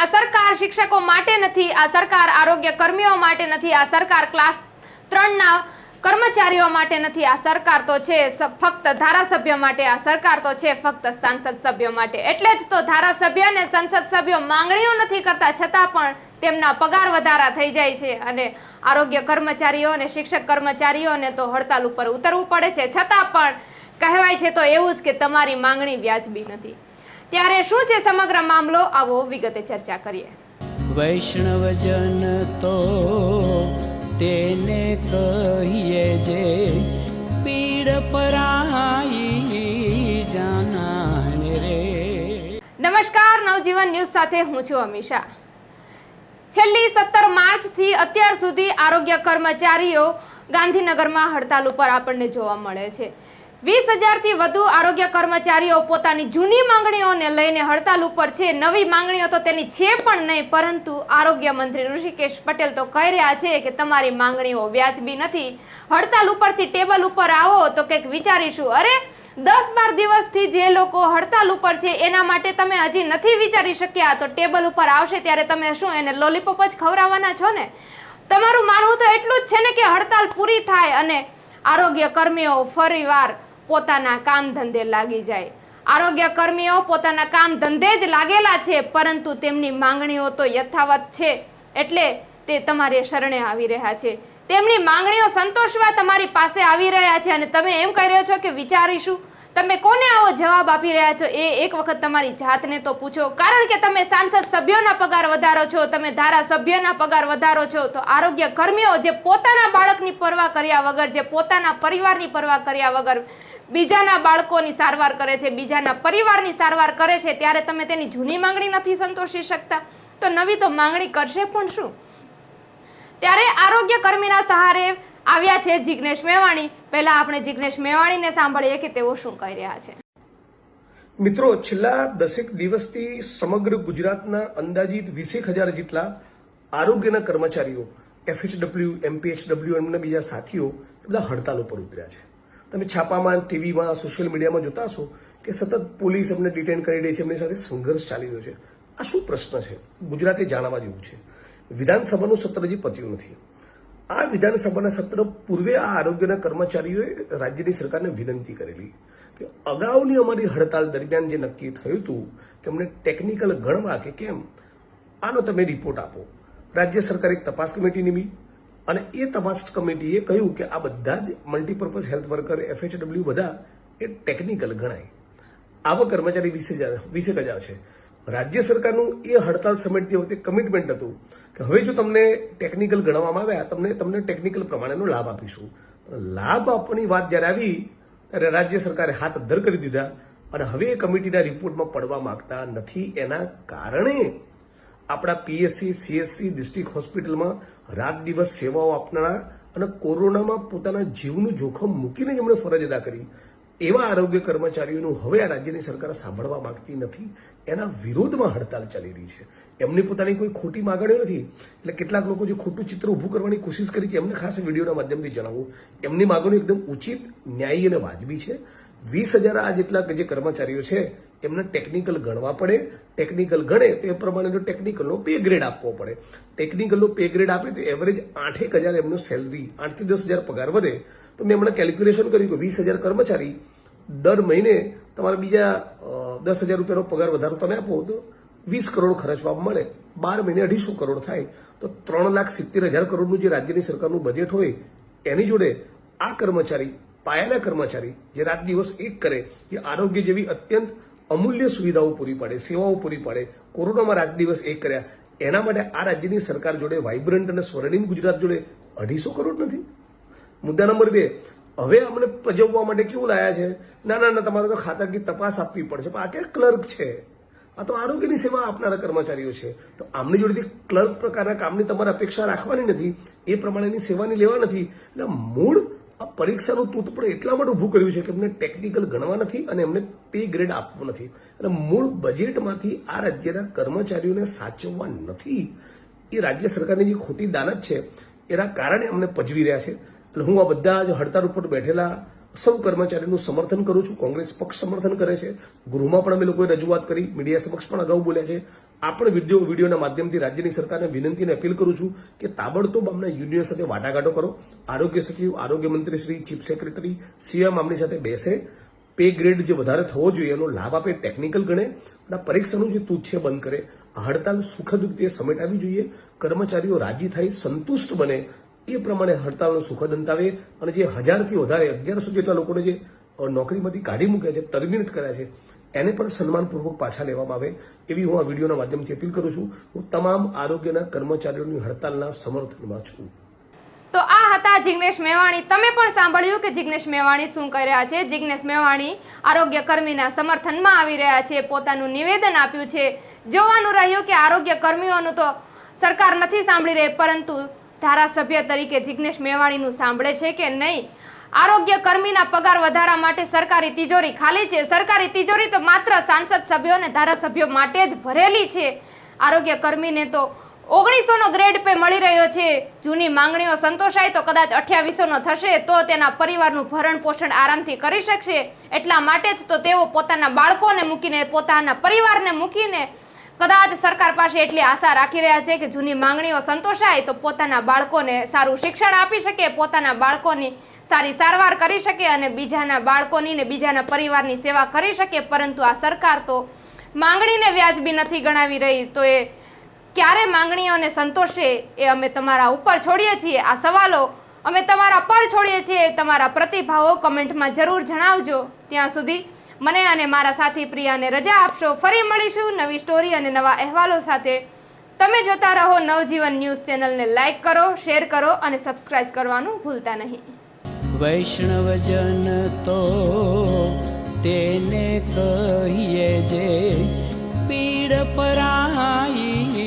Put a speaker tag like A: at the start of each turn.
A: આ સરકાર શિક્ષકો માટે નથી, આ સરકાર આરોગ્ય કર્મીઓ માટે નથી, આ સરકાર ક્લાસ ત્રણના કર્મચારીઓ માટે નથી, આ સરકાર તો છે ફક્ત ધારાસભ્ય માટે, આ સરકાર તો છે ફક્ત સાંસદ સભ્યો માટે. એટલે જ તો ધારાસભ્ય અને સંસદ સભ્યો માંગણીઓ નથી કરતા, છતાં પણ તેમના પગાર વધારા થઈ જાય છે અને આરોગ્ય કર્મચારીઓ અને શિક્ષક કર્મચારીઓને તો હડતાલ ઉપર ઉતરવું પડે છે. છતાં પણ કહેવાય છે તો એવું જ કે તમારી માંગણી વ્યાજબી નથી. ત્યારે શું છે સમગ્ર મામલો? આવો વિગતે ચર્ચા કરીએ.
B: વૈષ્ણવજન તો તેને કહીએ જે પીડ પરાઈ જાનાને રે.
A: નમસ્કાર નવજીવન ન્યૂઝ સાથે હું છું અમીષા. છેલ્લી સત્તર માર્ચથી અત્યાર સુધી આરોગ્ય કર્મચારીઓ ગાંધીનગરમાં હડતાલ ઉપર આપણને જોવા મળે છે. વીસ હજારથી વધુ આરોગ્ય કર્મચારીઓ પોતાની જૂની માંગણીઓને લઈને હડતાલ ઉપર છે. નવી માંગણીઓ તો તેની છે પણ નહીં, પરંતુ આરોગ્ય મંત્રી ઋષિકેશ પટેલ તો કહી રહ્યા છે કે તમારી માંગણીઓ વ્યાજબી નથી. હડતાલ ઉપરથી ટેબલ ઉપર આવો તો કંઈક વિચારીશું. અરે, દસ બાર દિવસથી જે લોકો હડતાલ ઉપર છે, એના માટે તમે હજી નથી વિચારી શક્યા. તો ટેબલ ઉપર આવશે ત્યારે તમે શું એને લોલીપોપ જ ખવડાવવાના છો ને? તમારું માનવું તો એટલું જ છે ને કે હડતાલ પૂરી થાય અને આરોગ્ય કર્મીઓ ફરીવાર પોતાના કામ ધંધે લાગી જાય. આરોગ્ય કર્મીઓ પોતાના કામ ધંધે જ લાગેલા છે, પરંતુ તેમની માંગણીઓ તો યથાવત છે, એટલે તે તમારે શરણે આવી રહ્યા છે. તેમની માંગણીઓ સંતોષવા તમારી પાસે આવી રહ્યા છે અને તમે એમ કહી રહ્યો છો કે વિચારીશું. તમે કોને આવો જવાબ આપી રહ્યા છો? એ એક વખત તમારી જાતને તો પૂછો. કારણ કે તમે સાંસદ સભ્યોના પગાર વધારો છો, તમે ધારાસભ્યના પગાર વધારો છો, તો આરોગ્ય કર્મીઓ જે પોતાના બાળકની પરવા કર્યા વગર, જે પોતાના પરિવારની પરવા કર્યા વગર બીજાના બાળકોની સારવાર કરે છે, બીજાના પરિવારની સારવાર કરે છે, ત્યારે તમે તેની જૂની માંગણી નથી સંતોષી શકતા. તો નવી તો માંગણી કરશે પણ શું? ત્યારે આરોગ્ય કર્મીના સહારે આવ્યા છે જિગ્નેશ મેવાણી. પહેલા આપણે જિગ્નેશ મેવાણીને સાંભળીએ કે તેઓ શું કહી રહ્યા છે.
C: મિત્રો, છેલ્લા દસેક દિવસથી સમગ્ર ગુજરાતના અંદાજિત વીસેક હજાર જેટલા આરોગ્યના કર્મચારીઓ એફએચડબલ્યુ એમપીએચડબલ્યુ એમના બીજા સાથીઓ બધા હડતાલ ઉપર ઉતર્યા છે. તમે છાપામાં ટીવીમાં સોશિયલ મીડિયામાં જોતા હશો કે સતત પોલીસ એમને ડિટેન કરી રહી છે, એમની સાથે સંઘર્ષ ચાલી રહ્યો છે. આ શું પ્રશ્ન છે? ગુજરાતે જાણવા જેવું છે. વિધાનસભાનું સત્ર હજી પત્યું નથી. આ વિધાનસભાના સત્ર પૂર્વે આ આરોગ્યના કર્મચારીઓએ રાજ્યની સરકારને વિનંતી કરેલી કે અગાઉની અમારી હડતાલ દરમિયાન જે નક્કી થયું હતું કે અમને ટેકનિકલ ગણવા કે કેમ, આનો તમે રિપોર્ટ આપો. રાજ્ય સરકારે એક તપાસ કમિટી નીમી અને એ તપાસ કમિટીએ કહ્યું કે આ બધા જ મલ્ટીપર્પઝ હેલ્થ વર્કર એફએચડબલ્યુ બધા એ ટેકનિકલ ગણાય. આવા કર્મચારી વીસ હજાર વીસેક છે. રાજ્ય સરકારનું એ હડતાલ સમેટતી વખતે કમિટમેન્ટ હતું કે હવે જો તમને ટેકનિકલ ગણવામાં આવ્યા તમને તમને ટેકનિકલ પ્રમાણેનો લાભ આપીશું. લાભ આપવાની વાત જ્યારે આવી, ત્યારે રાજ્ય સરકારે હાથ અદ્ધર કરી દીધા અને હવે એ કમિટીના રિપોર્ટમાં પડવા માંગતા નથી. એના કારણે આપણા પીએસસી સીએસસી ડિસ્ટ્રિક્ટ હોસ્પિટલમાં રાત દિવસ સેવાઓ આપનારા અને કોરોનામાં પોતાના જીવનું જોખમ મૂકીને જ એમણે ફરજ અદા કરી. એવા આરોગ્ય કર્મચારીઓનું હવે આ રાજ્યની સરકાર સાંભળવા માંગતી નથી. એના વિરોધમાં હડતાલ ચાલી રહી છે. એમની પોતાની કોઈ ખોટી માગણીઓ નથી. એટલે કેટલાક લોકો જે ખોટું ચિત્ર ઊભું કરવાની કોશિશ કરી છે, એમને ખાસ વિડીયોના માધ્યમથી જણાવું. એમની માગણીઓ એકદમ ઉચિત, ન્યાયી અને વાજબી છે. વીસ હજાર આ જેટલા જે કર્મચારીઓ છે એમને ટેકનિકલ ગણવા પડે ટેકનિકલ ગણે તો એ પ્રમાણેનો ટેકનિકલનો પે ગ્રેડ આપવો પડે. ટેકનિકલનો પે ગ્રેડ આપે તો એવરેજ આઠેક હજાર એમનો સેલરી આઠથી દસ હજાર પગાર વધે. તો મેં હમણાં કેલ્ક્યુલેશન કર્યું કે વીસ હજાર કર્મચારી દર મહિને તમારે બીજા દસ હજાર રૂપિયાનો પગાર વધારો તમે આપો તો વીસ કરોડ ખર્ચવા મળે. બાર મહિને અઢીસો કરોડ થાય. તો ત્રણ લાખ સિત્તેર હજાર કરોડનું જે રાજ્યની સરકારનું બજેટ હોય, એની જોડે આ કર્મચારી, પાયાના કર્મચારી જે રાત દિવસ એક કરે, એ આરોગ્ય જેવી અત્યંત અમૂલ્ય સુવિધાઓ પૂરી પાડે, સેવાઓ પૂરી પાડે, કોરોનામાં રાત દિવસ એક કર્યા. એના માટે આ રાજ્યની સરકાર જોડે વાઇબ્રન્ટ અને સ્વર્ણિમ ગુજરાત જોડે અઢીસો કરોડ નથી? મુદ્દા નંબર બે, હવે અમને પજવવા માટે કેવું લાયા છે? ના ના ના, તમારે તો ખાતાકીય તપાસ આપવી પડશે. પણ આ ક્યાં ક્લર્ક છે? આ તો આરોગ્યની સેવા આપનારા કર્મચારીઓ છે. તો આમની જોડેથી ક્લર્ક પ્રકારના કામની તમારે અપેક્ષા રાખવાની નથી. એ પ્રમાણેની સેવાની લેવા નથી. એટલે મૂળ આ પરીક્ષાનું તૂટ પણ એટલા માટે ઊભું કર્યું છે કે એમને ટેકનિકલ ગણવા નથી અને એમને પે ગ્રેડ આપવો નથી. અને મૂળ બજેટમાંથી આ રાજ્યના કર્મચારીઓને સાચવવા નથી. એ રાજ્ય સરકારની જે ખોટી દાનત છે, એના કારણે અમને પજવી રહ્યા છે. એટલે હું આ બધા જ હડતાળ ઉપર બેઠેલા સૌ કર્મચારીનું સમર્થન કરું છું, કોંગ્રેસ પક્ષ સમર્થન કરે છે. ગૃહમાં પણ અમે લોકોએ રજૂઆત કરી, મીડિયા સમક્ષ પણ અગાઉ બોલ્યા છે. આ પણ વીડિયો વિડીયોના માધ્યમથી રાજ્યની સરકારને વિનંતી અને અપીલ કરું છું કે તાબડતોબ અમને યુનિયન સાથે વાટાઘાટો કરો. આરોગ્ય સચિવ, આરોગ્ય મંત્રી શ્રી, ચીફ સેક્રેટરી સીએમ આમની સાથે બેસે. પે ગ્રેડ જે વધારે થવો જોઈએ, એનો લાભ આપે, ટેકનિકલ ગણે. અને પરીક્ષાનું જે છે બંધ કરે, હડતાલ સુખદ રીતે સમેટાવી જોઈએ. કર્મચારીઓ રાજી થાય, સંતુષ્ટ બને. એ પ્રમાણે હડતાલનો સુખદ અંત આવે અને જે હજારથી વધારે અગિયારસો જેટલા લોકોને જે નોકરીમાંથી કાઢી મૂક્યા છે, ટર્મિનેટ કર્યા છે, એને પણ સન્માનપૂર્વક પાછા લેવામાં આવે એવી હું આ વિડીયોના માધ્યમથી અપીલ કરું છું. હું તમામ આરોગ્યના કર્મચારીઓની હડતાલના સમર્થનમાં છું.
A: તો આ હતા જિગ્નેશ મેવાણી. તમે પણ સાંભળ્યું કે જિગ્નેશ મેવાણી શું કરી રહ્યા છે? જિગ્નેશ મેવાણી આરોગ્ય કર્મીના સમર્થનમાં આવી રહ્યા છે, પોતાનું નિવેદન આપ્યું છે. જોવાનું રહ્યું કે આરોગ્ય કર્મીઓનું તો સરકાર નથી સાંભળી રહી, પરંતુ ધારાસભ્ય તરીકે જિગ્નેશ મેવાણીનું સાંભળે છે કે નહીં? આરોગ્ય કર્મીના પગાર વધારા માટે સરકારી તિજોરી ખાલી છે. સરકારી તિજોરી તો માત્ર સાંસદ સભ્યો અને ધારાસભ્યો માટે જ ભરેલી છે. આરોગ્ય કર્મીને તો ઓગણીસોનો ગ્રેડ પે મળી રહ્યો છે. જૂની માંગણીઓ સંતોષાય તો કદાચ અઠ્યાવીસોનો થશે તો તેના પરિવારનું ભરણ પોષણ આરામથી કરી શકશે. એટલા માટે જ તો તેઓ પોતાના બાળકોને મૂકીને પોતાના પરિવારને મૂકીને કદાચ સરકાર પાસે એટલી આશા રાખી રહ્યા છે કે જૂની માંગણીઓ સંતોષાય, તો પોતાના બાળકોને સારું શિક્ષણ આપી શકે, પોતાના બાળકોની સારી સારવાર કરી શકે અને બીજાના બાળકોની ને બીજાના પરિવારની સેવા કરી શકે. પરંતુ આ સરકાર તો માંગણીને વ્યાજબી નથી ગણાવી રહી, તો એ ક્યારે માંગણીઓને સંતોષે એ અમે તમારા ઉપર છોડીએ છીએ. આ સવાલો અમે તમારા પર છોડીએ છીએ. તમારા પ્રતિભાવો કમેન્ટમાં જરૂર જણાવજો. ત્યાં સુધી મને અને મારા સાથી પ્રિયાને રજા આપશો. ફરી મળીશું નવી સ્ટોરી અને નવા અહેવાલો સાથે. તમે જોતા રહો નવજીવન ન્યૂઝ ચેનલને લાઈક કરો શેર કરો અને સબસ્ક્રાઇબ કરવાનું ભૂલતા નહીં.
B: વૈષ્ણવજન તો તેને કહીએ જે, પીડ પરાઈ